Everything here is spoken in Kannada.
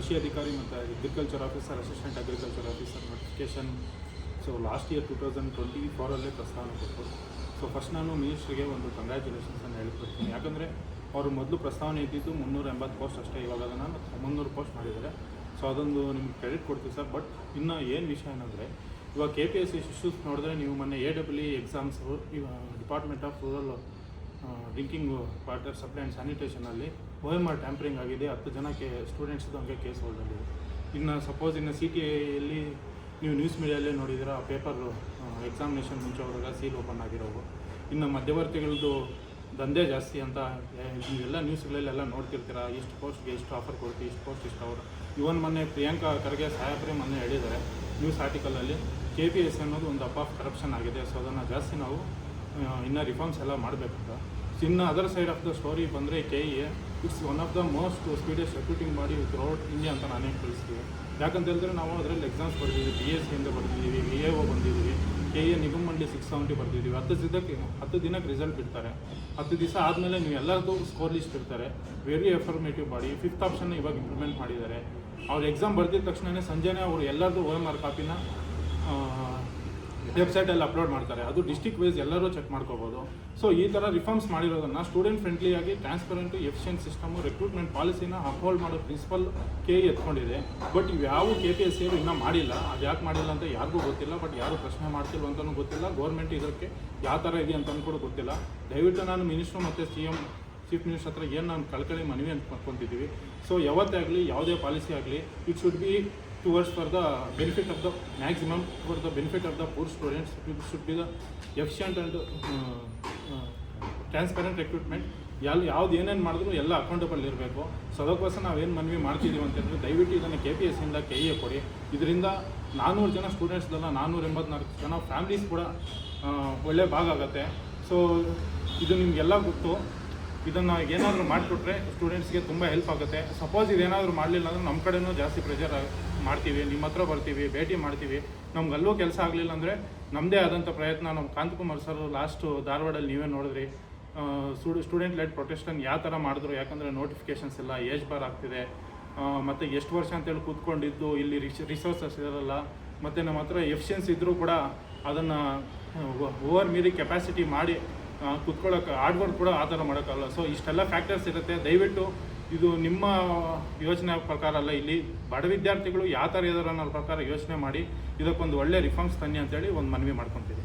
ಕೃಷಿ ಅಧಿಕಾರಿ ಮತ್ತು agriculture officer assistant agriculture officer notification so last year two thousand twenty ಫೋರಲ್ಲೇ ಪ್ರಸ್ತಾವನೆ ಕೊಟ್ಟರು. ಸೊ ಫಸ್ಟ್ ನಾನು ಮಿನಿಸ್ಟ್ರಿಗೆ ಒಂದು ಕಂಗ್ರ್ಯಾಚುಲೇಷನ್ಸನ್ನು ಹೇಳ್ಕೊಡ್ತೀನಿ. ಯಾಕಂದರೆ ಅವರು ಮೊದಲು ಪ್ರಸ್ತಾವನೆ ಇದ್ದಿದ್ದು ಮುನ್ನೂರ ಎಂಬತ್ತು ಪೋಸ್ಟ್ ಅಷ್ಟೇ. ಇವಾಗ ಅದನ್ನು ಮುನ್ನೂರು ಪೋಸ್ಟ್ ಮಾಡಿದ್ದಾರೆ. ಸೊ ಅದೊಂದು ನಿಮ್ಗೆ ಕ್ರೆಡಿಟ್ ಕೊಡ್ತೀವಿ ಸರ್ ಬಟ್ ಇನ್ನು ಏನು ವಿಷಯ ಏನಂದರೆ, ಇವಾಗ K P S C issues ನೋಡಿದ್ರೆ ನೀವು ಮೊನ್ನೆ A W exams department of rural drinking water supply and ಸ್ಯಾನಿಟೇಷನಲ್ಲಿ O M R tampering ಆಗಿದೆ. ಹತ್ತು ಜನಕ್ಕೆ ಸ್ಟೂಡೆಂಟ್ಸ್ದು ಹಂಗೆ ಕೇಸ್ ಹೋಲ್ಡಲ್ಲಿದೆ ಇನ್ನು ಸಪೋಸ್ ಇನ್ನು ಸಿ ಟಿ ಐಯಲ್ಲಿ ನೀವು ನ್ಯೂಸ್ ಮೀಡಿಯಲ್ಲೇ ನೋಡಿದಿರ ಆ ಪೇಪರ್ ಎಕ್ಸಾಮಿನೇಷನ್ ಮುಂಚೆ ಹೋದಾಗ ಸೀಲ್ ಓಪನ್ ಆಗಿರೋವು. ಇನ್ನು ಮಧ್ಯವರ್ತಿಗಳದ್ದು ದಂಧೆ ಜಾಸ್ತಿ ಅಂತ ಎಲ್ಲ ನ್ಯೂಸ್ಗಳಲ್ಲೆಲ್ಲ ನೋಡ್ತಿರ್ತೀರ? ಇಷ್ಟು ಪೋಸ್ಟ್ಗೆ ಇಷ್ಟು ಆಫರ್ ಕೊಡ್ತೀವಿ, ಇಷ್ಟು ಪೋಸ್ಟ್ ಇಷ್ಟು ಅವರು. ಇವನ್ ಮೊನ್ನೆ ಪ್ರಿಯಾಂಕಾ ಖರ್ಗೆ ಸಾಹೇಬ್ರೆ ಮೊನ್ನೆ ಹೇಳಿದ್ದಾರೆ ನ್ಯೂಸ್ ಆರ್ಟಿಕಲಲ್ಲಿ ಕೆ ಪಿ ಎಸ್ ಅನ್ನೋದು ಒಂದು ಅಪ್ ಆಫ್ ಕರಪ್ಷನ್ ಆಗಿದೆ. ಸೊ ಅದನ್ನು ಜಾಸ್ತಿ ನಾವು ಇನ್ನು ರಿಫಾರ್ಮ್ಸ್ ಎಲ್ಲ ಮಾಡಬೇಕಂತ. ಇನ್ನು other side of the story ಬಂದರೆ K E it's one of the most speedest recruiting ಮಾಡಿ ಥ್ರೂಔಟ್ ಇಂಡಿಯಾ ಅಂತ ನಾನೇ ಕಳಿಸ್ತೀವಿ ಯಾಕಂತ ಹೇಳಿದ್ರೆ ನಾವು ಅದರಲ್ಲಿ ಎಕ್ಸಾಮ್ಸ್ ಬರ್ತಿದ್ದೀವಿ ಬಿ ಎಸ್ ಸಿಯಿಂದ ಬರ್ತಿದ್ದೀವಿ ವಿ ಎ ಒ ಬಂದಿದ್ದೀವಿ ಕೆ ಎ ನಿಗಮ್ ಮಂಡಳಿ ಸಿಕ್ಸ್ ಸೆವೆಂಟಿ ಬರ್ತಿದ್ದೀವಿ ಹತ್ತು ದಿನಕ್ಕೆ ಹತ್ತು ದಿನಕ್ಕೆ ರಿಸಲ್ಟ್ ಇರ್ತಾರೆ ಹತ್ತು ದಿವಸ ಆದಮೇಲೆ ನೀವು ಎಲ್ಲರದ್ದು ಸ್ಕೋರ್ ಲಿಸ್ಟ್ ಇರ್ತಾರೆ ವೆರಿ ಎಫರ್ಮೇಟಿವ್ ಬಾಡಿ ಫಿಫ್ತ್ ಆಪ್ಷನ್ನ ಇವಾಗ ಇಂಪ್ಲಿಮೆಂಟ್ ಮಾಡಿದ್ದಾರೆ. ಅವ್ರು ಎಕ್ಸಾಮ್ ಬರ್ದಿದ ತಕ್ಷಣವೇ ಸಂಜೆನೇ ಅವರು ಎಲ್ಲರದ್ದು ಓ ಎಂ ಆರ್ ಕಾಪಿನ ವೆಬ್ಸೈಟಲ್ಲಿ ಅಪ್ಲೋಡ್ ಮಾಡ್ತಾರೆ. ಅದು ಡಿಸ್ಟಿಕ್ ವೈಸ್ ಎಲ್ಲರೂ ಚೆಕ್ ಮಾಡ್ಕೋಬೋದು. ಸೊ ಈ ಥರ ರಿಫಾರ್ಮ್ಸ್ ಮಾಡಿರೋದನ್ನು ಸ್ಟೂಡೆಂಟ್ ಫ್ರೆಂಡ್ಲಿ ಆಗಿ ಟ್ರಾನ್ಸ್ಪರೆಂಟು ಎಫಿಷಿಯಂಟ್ ಸಿಸ್ಟಮು ರಿಕ್ರೂಟ್ಮೆಂಟ್ ಪಾಲಿಸಿನ ಅಪ್ಹೋಲ್ಡ್ ಮಾಡೋ ಪ್ರಿನ್ಸಿಪಲ್ ಕೆ ಎತ್ಕೊಂಡಿದೆ. ಬಟ್ ಇವ್ಯಾವ ಕೆ ಪಿ ಎಸ್ ಸಿ ಇನ್ನೂ ಮಾಡಿಲ್ಲ. ಅದು ಯಾಕೆ ಮಾಡಿಲ್ಲ ಅಂತ ಯಾರಿಗೂ ಗೊತ್ತಿಲ್ಲ. ಬಟ್ ಯಾರು ಪ್ರಶ್ನೆ ಮಾಡ್ತಿಲ್ಲ ಅಂತಲೂ ಗೊತ್ತಿಲ್ಲ. ಗೌರ್ಮೆಂಟ್ ಇದಕ್ಕೆ ಯಾವ ಥರ ಇದೆ ಅಂತಲೂ ಕೂಡ ಗೊತ್ತಿಲ್ಲ. ದಯವಿಟ್ಟು ನಾನು ಮಿನಿಸ್ಟ್ರು ಮತ್ತು ಸಿ ಎಂ ಚೀಫ್ ಮಿನಿಸ್ಟರ್ ಹತ್ರ ಏನು ನಾನು ಕಳ್ಕಳಿ ಮನವಿ ಅಂತ ಮಾಡ್ಕೊತಿದ್ದೀವಿ ಸೊ ಯಾವತ್ತೇ ಆಗಲಿ, ಯಾವುದೇ ಪಾಲಿಸಿ ಆಗಲಿ it should be towards for the benefit of the maximum for the benefit of the poor students be should be the efficient and transparent recruitment ಎಲ್ಲಿ ಯಾವ್ದು ಏನೇನು ಮಾಡಿದ್ರು ಎಲ್ಲ ಅಕೌಂಟಬಲ್ ಇರಬೇಕು. ಸೊ ಅದಕ್ಕೋಸ್ಕರ ನಾವೇನು ಮನವಿ ಮಾಡ್ತಿದ್ದೀವಿ ಅಂತಂದರೆ ದಯವಿಟ್ಟು ಇದನ್ನು ಕೆ ಪಿ ಎಸ್ ಇಂದ ಕೆ ಎ ಕೊಡಿ. ಇದರಿಂದ ನಾನ್ನೂರು ಜನ ಸ್ಟೂಡೆಂಟ್ಸ್ದಲ್ಲ ನಾನ್ನೂರ ಎಂಬತ್ನಾಲ್ಕು ಜನ ಫ್ಯಾಮ್ಲೀಸ್ ಕೂಡ ಒಳ್ಳೆ ಭಾಗ ಆಗುತ್ತೆ. ಸೊ ಇದು ನಿಮಗೆಲ್ಲ ಗೊತ್ತು. ಇದನ್ನು ಏನಾದರೂ ಮಾಡಿಕೊಟ್ರೆ ಸ್ಟೂಡೆಂಟ್ಸ್ಗೆ ತುಂಬ ಹೆಲ್ಪ್ ಆಗುತ್ತೆ. ಸಪೋಸ್ ಇದೇನಾದರೂ ಮಾಡಲಿಲ್ಲ ಅಂದರೆ ನಮ್ಮ ಕಡೆನೂ ಜಾಸ್ತಿ ಪ್ರೆಷರ್ ಮಾಡ್ತೀವಿ ನಿಮ್ಮ ಹತ್ರ ಬರ್ತೀವಿ, ಭೇಟಿ ಮಾಡ್ತೀವಿ. ನಮ್ಗೆ ಅಲ್ಲೂ ಕೆಲಸ ಆಗಲಿಲ್ಲ ಅಂದರೆ ನಮ್ಮದೇ ಆದಂಥ ಪ್ರಯತ್ನ. ನಮ್ಮ ಕಾಂತಕುಮಾರ್ ಸರ್ ಲಾಸ್ಟು ಧಾರವಾಡಲ್ಲಿ ನೀವೇ ನೋಡಿದ್ರಿ. ಸ್ಟೂಡೆಂಟ್ ಲೆಡ್ ಪ್ರೊಟೆಸ್ಟನ್ ಯಾವ ಥರ ಮಾಡಿದ್ರು? ಯಾಕಂದರೆ ನೋಟಿಫಿಕೇಷನ್ಸ್ ಎಲ್ಲ ಏಜ್ ಬಾರ್ ಆಗ್ತಿದೆ. ಮತ್ತು ಎಷ್ಟು ವರ್ಷ ಅಂತೇಳಿ ಕೂತ್ಕೊಂಡಿದ್ದು, ಇಲ್ಲಿ ರಿಸ್ ರಿಸೋರ್ಸಸ್ ಇರೋಲ್ಲ. ಮತ್ತು ನಮ್ಮ ಹತ್ರ ಎಫಿಷಿಯನ್ಸಿ ಇದ್ದರೂ ಕೂಡ ಅದನ್ನು ಓವರ್ ಮೀರಿ ಕೆಪಾಸಿಟಿ ಮಾಡಿ ಕುತ್ಕೊಳ್ಳೋಕೆ ವರ್ಕ್ ಕೂಡ ಆ ಥರ ಮಾಡೋಕ್ಕಲ್ಲ ಸೊ ಇಷ್ಟೆಲ್ಲ ಫ್ಯಾಕ್ಟರ್ಸ್ ಇರುತ್ತೆ. ದಯವಿಟ್ಟು ಇದು ನಿಮ್ಮ ಯೋಚನೆ ಪ್ರಕಾರ ಅಲ್ಲ, ಇಲ್ಲಿ ಬಡ ವಿದ್ಯಾರ್ಥಿಗಳು ಯಾವ ಥರ ಇದಾರೆ ಅನ್ನೋ ಪ್ರಕಾರ ಯೋಚನೆ ಮಾಡಿ. ಇದಕ್ಕೊಂದು ಒಳ್ಳೆ ರಿಫಾರ್ಮ್ಸ್ ತನ್ನಿ ಅಂತೇಳಿ ಒಂದು ಮನವಿ ಮಾಡ್ಕೊತೀವಿ.